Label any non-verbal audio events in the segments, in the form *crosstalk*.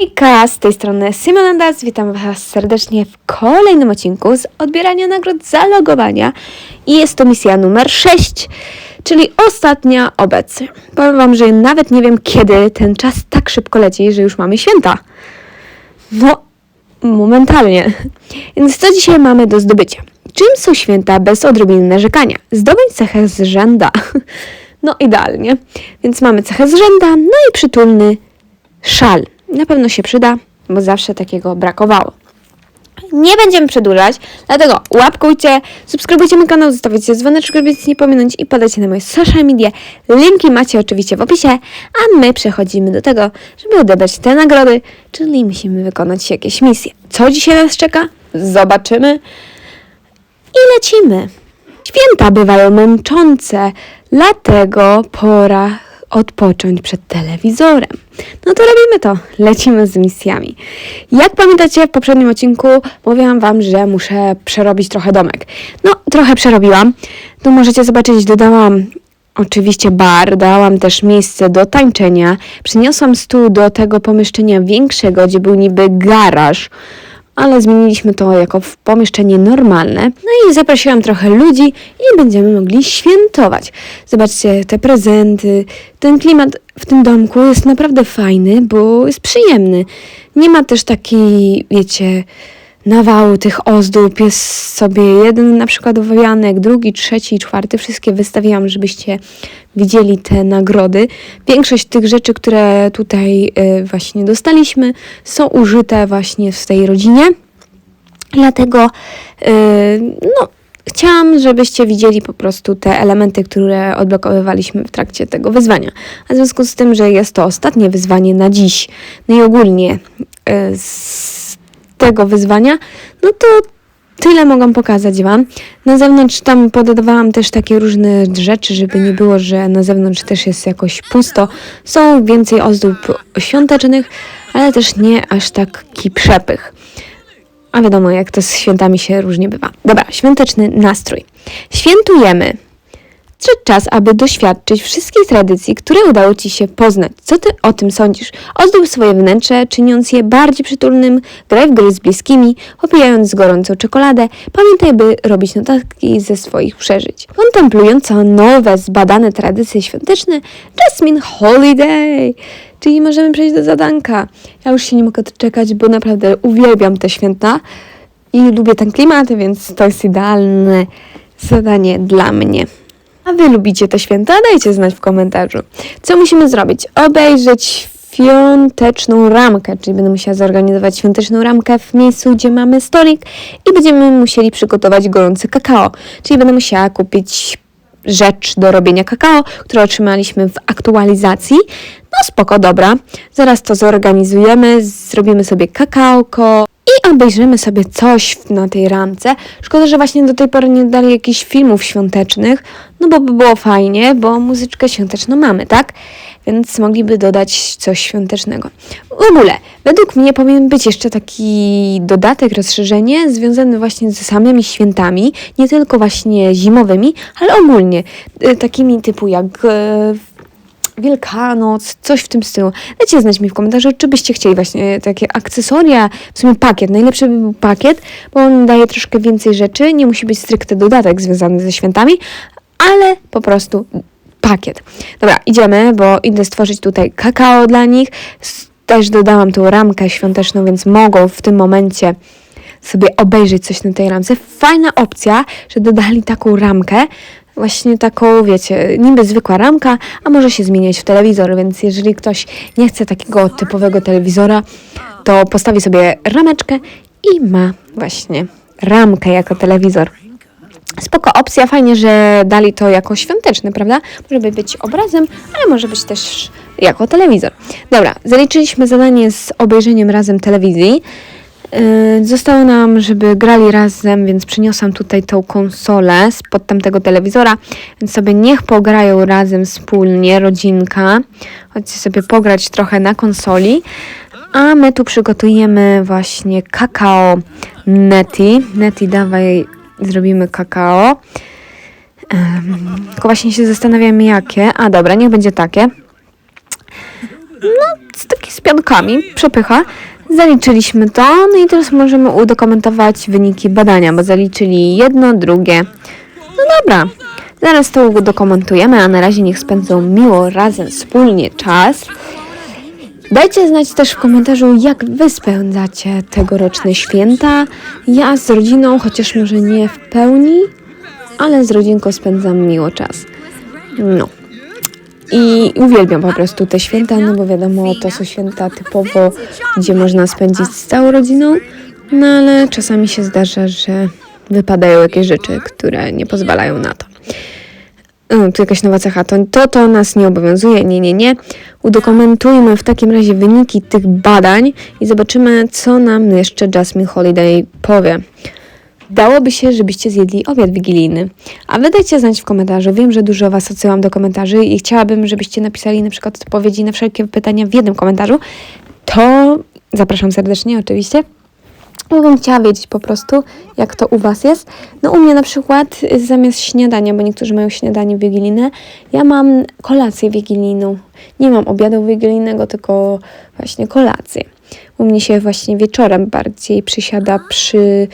Hejka, z tej strony Simonandas, witam Was serdecznie w kolejnym odcinku z odbierania nagród za logowania i jest to misja numer 6, czyli ostatnia obecnie. Powiem Wam, że nawet nie wiem kiedy ten czas tak szybko leci, że już mamy święta. No, momentalnie. *laughs* Więc co dzisiaj mamy do zdobycia? Czym są święta bez odrobiny narzekania? Zdobądź cechę z rzęda. *laughs* No idealnie. Więc mamy cechę z rzęda, no i przytulny szal. Na pewno się przyda, bo zawsze takiego brakowało. Nie będziemy przedłużać, dlatego łapkujcie, subskrybujcie mój kanał, zostawiajcie dzwoneczek, żeby nic nie pominąć i podajcie na moje social media. Linki macie oczywiście w opisie, a my przechodzimy do tego, żeby odebrać te nagrody, czyli musimy wykonać jakieś misje. Co dzisiaj nas czeka? Zobaczymy i lecimy. Święta bywają męczące, dlatego pora odpocząć przed telewizorem. No to robimy to, lecimy z misjami. Jak pamiętacie, w poprzednim odcinku mówiłam Wam, że muszę przerobić trochę domek. No, trochę przerobiłam. Tu możecie zobaczyć, dodałam oczywiście bar, dałam też miejsce do tańczenia. Przyniosłam stół do tego pomieszczenia większego, gdzie był niby garaż ale zmieniliśmy to jako pomieszczenie normalne. No i zaprosiłam trochę ludzi i będziemy mogli świętować. Zobaczcie te prezenty. Ten klimat w tym domku jest naprawdę fajny, bo jest przyjemny. Nie ma też takiej, wiecie, nawału tych ozdób. Jest sobie jeden na przykład owianek, drugi, trzeci, czwarty. Wszystkie wystawiłam, żebyście widzieli te nagrody. Większość tych rzeczy, które tutaj y, właśnie dostaliśmy, są użyte właśnie w tej rodzinie. Dlatego y, no, chciałam, żebyście widzieli po prostu te elementy, które odblokowywaliśmy w trakcie tego wyzwania. A w związku z tym, że jest to ostatnie wyzwanie na dziś, no i ogólnie y, z tego wyzwania, no to tyle mogłam pokazać Wam. Na zewnątrz tam podawałam też takie różne rzeczy, żeby nie było, że na zewnątrz też jest jakoś pusto. Są więcej ozdób świątecznych, ale też nie aż taki przepych. A wiadomo, jak to z świętami się różnie bywa. Dobra, świąteczny nastrój. Świętujemy. Przyszedł czas, aby doświadczyć wszystkich tradycji, które udało Ci się poznać. Co Ty o tym sądzisz? Ozdób swoje wnętrze, czyniąc je bardziej przytulnym, graj w gry z bliskimi, popijając gorącą czekoladę. Pamiętaj, by robić notatki ze swoich przeżyć. Kontemplując nowe, zbadane tradycje świąteczne, Jasmine Holiday. Czyli możemy przejść do zadanka. Ja już się nie mogę doczekać, bo naprawdę uwielbiam te święta i lubię ten klimat, więc to jest idealne zadanie dla mnie. A wy lubicie te święta? Dajcie znać w komentarzu. Co musimy zrobić? Obejrzeć świąteczną ramkę, czyli będę musiała zorganizować świąteczną ramkę w miejscu, gdzie mamy stolik i będziemy musieli przygotować gorące kakao. Czyli będę musiała kupić rzecz do robienia kakao, które otrzymaliśmy w aktualizacji. No spoko, dobra. Zaraz to zorganizujemy, zrobimy sobie kakaoko i obejrzymy sobie coś na tej ramce. Szkoda, że właśnie do tej pory nie dali jakichś filmów świątecznych, no bo by było fajnie, bo muzyczkę świąteczną mamy, tak? Więc mogliby dodać coś świątecznego. W ogóle, według mnie powinien być jeszcze taki dodatek, rozszerzenie związane właśnie z samymi świętami, nie tylko właśnie zimowymi, ale ogólnie y, takimi typu jak e, Wielkanoc, coś w tym stylu. Dajcie znać mi w komentarzu, czy byście chcieli właśnie takie akcesoria, w sumie pakiet. Najlepszy by był pakiet, bo on daje troszkę więcej rzeczy, nie musi być stricte dodatek związany ze świętami, ale po prostu pakiet. Dobra, idziemy, bo idę stworzyć tutaj kakao dla nich. Też dodałam tą ramkę świąteczną, więc mogą w tym momencie sobie obejrzeć coś na tej ramce. Fajna opcja, że dodali taką ramkę, właśnie taką, wiecie, niby zwykła ramka, a może się zmieniać w telewizor, więc jeżeli ktoś nie chce takiego typowego telewizora, to postawi sobie rameczkę i ma właśnie ramkę jako telewizor. Spoko opcja, fajnie, że dali to jako świąteczny, prawda? Może być obrazem, ale może być też jako telewizor. Dobra, zaliczyliśmy zadanie z obejrzeniem razem telewizji. Yy, Zostało nam, żeby grali razem, więc przyniosłam tutaj tą konsolę spod tamtego telewizora, więc sobie niech pograją razem wspólnie, rodzinka. Chodźcie sobie pograć trochę na konsoli. A my tu przygotujemy właśnie kakao Neti. Neti, dawaj, zrobimy kakao. Tylko właśnie się zastanawiam jakie. A dobra, niech będzie takie. no, z takimi z przepycha. Zaliczyliśmy to, no i teraz możemy udokumentować wyniki badania, bo zaliczyli jedno, drugie. No dobra, zaraz to udokumentujemy, a na razie niech spędzą miło razem, wspólnie czas. Dajcie znać też w komentarzu, jak wy spędzacie tegoroczne święta. Ja z rodziną, chociaż może nie w pełni, ale z rodzinką spędzam miło czas. No. I uwielbiam po prostu te święta, no bo wiadomo, to są święta typowo, gdzie można spędzić z całą rodziną, no ale czasami się zdarza, że wypadają jakieś rzeczy, które nie pozwalają na to. Tu jakaś nowa cecha, to, to to nas nie obowiązuje, nie, nie, nie. Udokumentujmy w takim razie wyniki tych badań i zobaczymy, co nam jeszcze Jasmine Holiday powie. Dałoby się, żebyście zjedli obiad wigilijny. A wy dajcie znać w komentarzu. Wiem, że dużo was odsyłam do komentarzy i chciałabym, żebyście napisali na przykład odpowiedzi na wszelkie pytania w jednym komentarzu. To zapraszam serdecznie oczywiście. Bym chciała wiedzieć po prostu, jak to u Was jest. No u mnie na przykład y, zamiast śniadania, bo niektórzy mają śniadanie wigilijne, ja mam kolację wigilijną. Nie mam obiadu wigilijnego, tylko właśnie kolację. U mnie się właśnie wieczorem bardziej przysiada przy,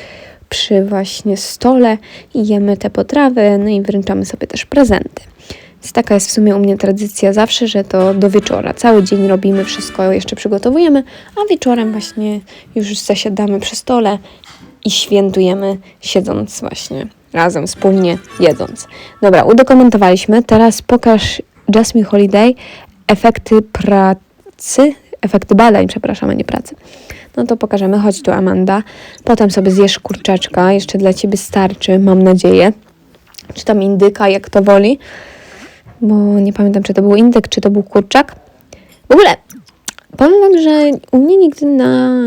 przy właśnie stole i jemy te potrawy, no i wręczamy sobie też prezenty. Więc taka jest w sumie u mnie tradycja zawsze, że to do wieczora. Cały dzień robimy wszystko, jeszcze przygotowujemy, a wieczorem właśnie już zasiadamy przy stole i świętujemy siedząc właśnie razem, wspólnie jedząc. Dobra, udokumentowaliśmy. Teraz pokaż Jasmine Holiday efekty pracy, efekty badań, przepraszam, a nie pracy. No to pokażemy. Chodź tu, Amanda. Potem sobie zjesz kurczaczka. Jeszcze dla Ciebie starczy, mam nadzieję. Czy tam indyka, jak to woli bo nie pamiętam, czy to był indyk, czy to był kurczak. W ogóle powiem Wam, że u mnie nigdy na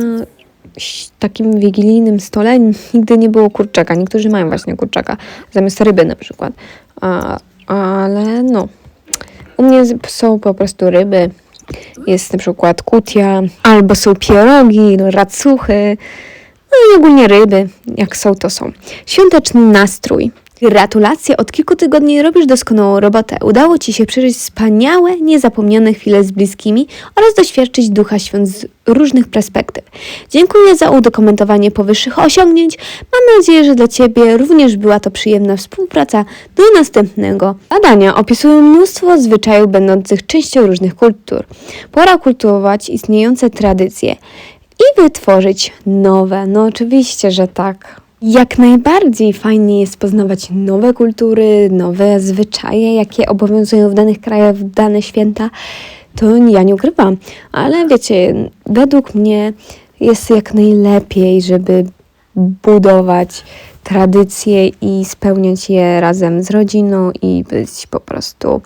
takim wigilijnym stole nigdy nie było kurczaka. Niektórzy mają właśnie kurczaka zamiast ryby na przykład. A, ale no, u mnie są po prostu ryby. Jest na przykład kutia, albo są pierogi, no, racuchy, no i ogólnie ryby, jak są, to są. Świąteczny nastrój. Gratulacje, od kilku tygodni robisz doskonałą robotę. Udało Ci się przeżyć wspaniałe, niezapomniane chwile z bliskimi oraz doświadczyć ducha świąt z różnych perspektyw. Dziękuję za udokumentowanie powyższych osiągnięć. Mam nadzieję, że dla Ciebie również była to przyjemna współpraca. Do następnego. Badania opisują mnóstwo zwyczajów będących częścią różnych kultur. Pora kultywować istniejące tradycje i wytworzyć nowe. No oczywiście, że tak. Jak najbardziej fajnie jest poznawać nowe kultury, nowe zwyczaje, jakie obowiązują w danych krajach w dane święta. To ja nie ukrywam, ale wiecie, według mnie jest jak najlepiej, żeby budować tradycje i spełniać je razem z rodziną i być po prostu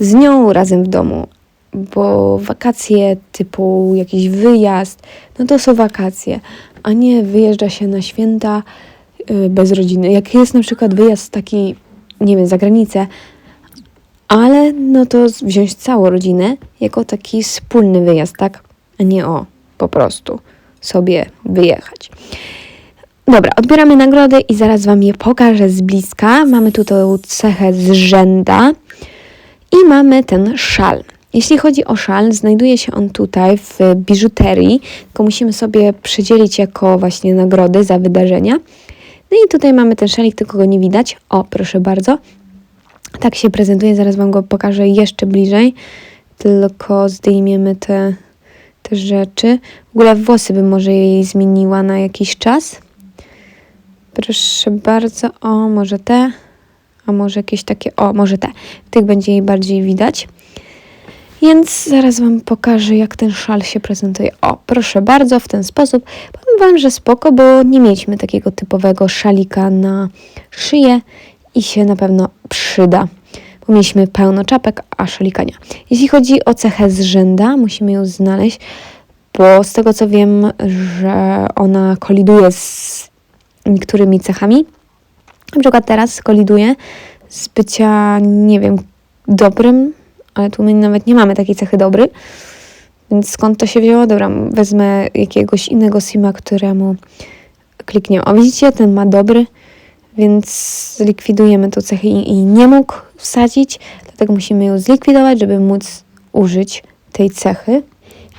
z nią razem w domu. Bo wakacje typu jakiś wyjazd, no to są wakacje, a nie wyjeżdża się na święta y, bez rodziny. Jak jest na przykład wyjazd taki, nie wiem, za granicę, ale no to wziąć całą rodzinę jako taki wspólny wyjazd, tak? A nie o, po prostu sobie wyjechać. Dobra, odbieramy nagrody i zaraz Wam je pokażę z bliska. Mamy tu tą cechę z rzęda i mamy ten szal. Jeśli chodzi o szal, znajduje się on tutaj w biżuterii, tylko musimy sobie przydzielić jako właśnie nagrody za wydarzenia. No i tutaj mamy ten szalik, tylko go nie widać. O, proszę bardzo. Tak się prezentuje, zaraz Wam go pokażę jeszcze bliżej. Tylko zdejmiemy te, te rzeczy. W ogóle włosy bym może jej zmieniła na jakiś czas. Proszę bardzo, o, może te, a może jakieś takie, o, może te. Tych będzie jej bardziej widać. Więc zaraz Wam pokażę, jak ten szal się prezentuje. O, proszę bardzo, w ten sposób. Powiem Wam, że spoko, bo nie mieliśmy takiego typowego szalika na szyję i się na pewno przyda. Bo mieliśmy pełno czapek, a szalika nie. Jeśli chodzi o cechę z rzęda, musimy ją znaleźć, bo z tego co wiem, że ona koliduje z niektórymi cechami. Na przykład teraz koliduje z bycia, nie wiem, dobrym, ale tu my nawet nie mamy takiej cechy dobry. Więc skąd to się wzięło? Dobra, wezmę jakiegoś innego sima, któremu kliknie. O, widzicie, ten ma dobry, więc zlikwidujemy tą cechę i, i nie mógł wsadzić, dlatego musimy ją zlikwidować, żeby móc użyć tej cechy.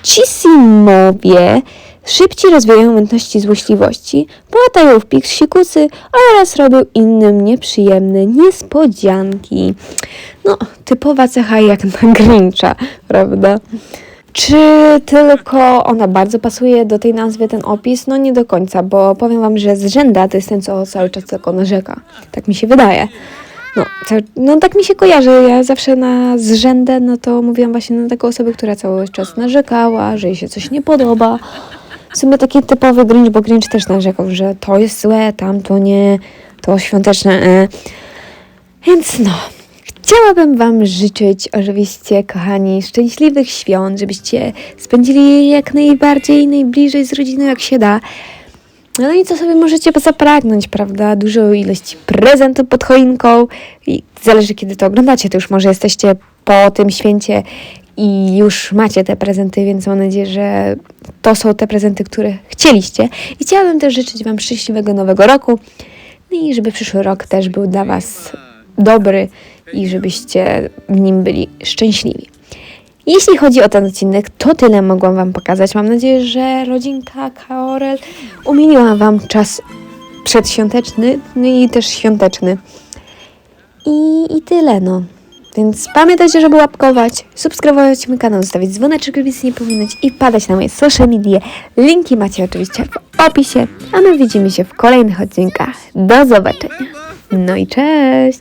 Ci Simowie szybciej rozwijają umiejętności złośliwości, płatają w piksikusy oraz robią innym nieprzyjemne niespodzianki. No, typowa cecha jak na Grincha, prawda? Czy tylko ona bardzo pasuje do tej nazwy, ten opis? No nie do końca, bo powiem wam, że zrzęda to jest ten, co cały czas tylko narzeka. Tak mi się wydaje. No, no tak mi się kojarzy. Ja zawsze na zrzędę, no to mówiłam właśnie na taką osobę, która cały czas narzekała, że jej się coś nie podoba. W sumie taki typowy Grinch, bo Grinch też narzekał, że to jest złe, tamto nie, to świąteczne. E. Więc no, chciałabym Wam życzyć oczywiście, kochani, szczęśliwych świąt, żebyście spędzili je jak najbardziej, najbliżej z rodziną jak się da. No i co sobie możecie zapragnąć, prawda? Dużą ilość prezentów pod choinką i zależy kiedy to oglądacie, to już może jesteście po tym święcie i już macie te prezenty, więc mam nadzieję, że to są te prezenty, które chcieliście. I chciałabym też życzyć Wam szczęśliwego nowego roku no i żeby przyszły rok też był dla Was dobry i żebyście w nim byli szczęśliwi. Jeśli chodzi o ten odcinek, to tyle mogłam Wam pokazać. Mam nadzieję, że rodzinka Karel umieniła Wam czas przedświąteczny, no i też świąteczny. I, I tyle, no. Więc pamiętajcie, żeby łapkować, subskrybować mój kanał, zostawić dzwoneczek, żeby nic nie pominąć i wpadać na moje social media. Linki macie oczywiście w opisie, a my widzimy się w kolejnych odcinkach. Do zobaczenia. No i cześć!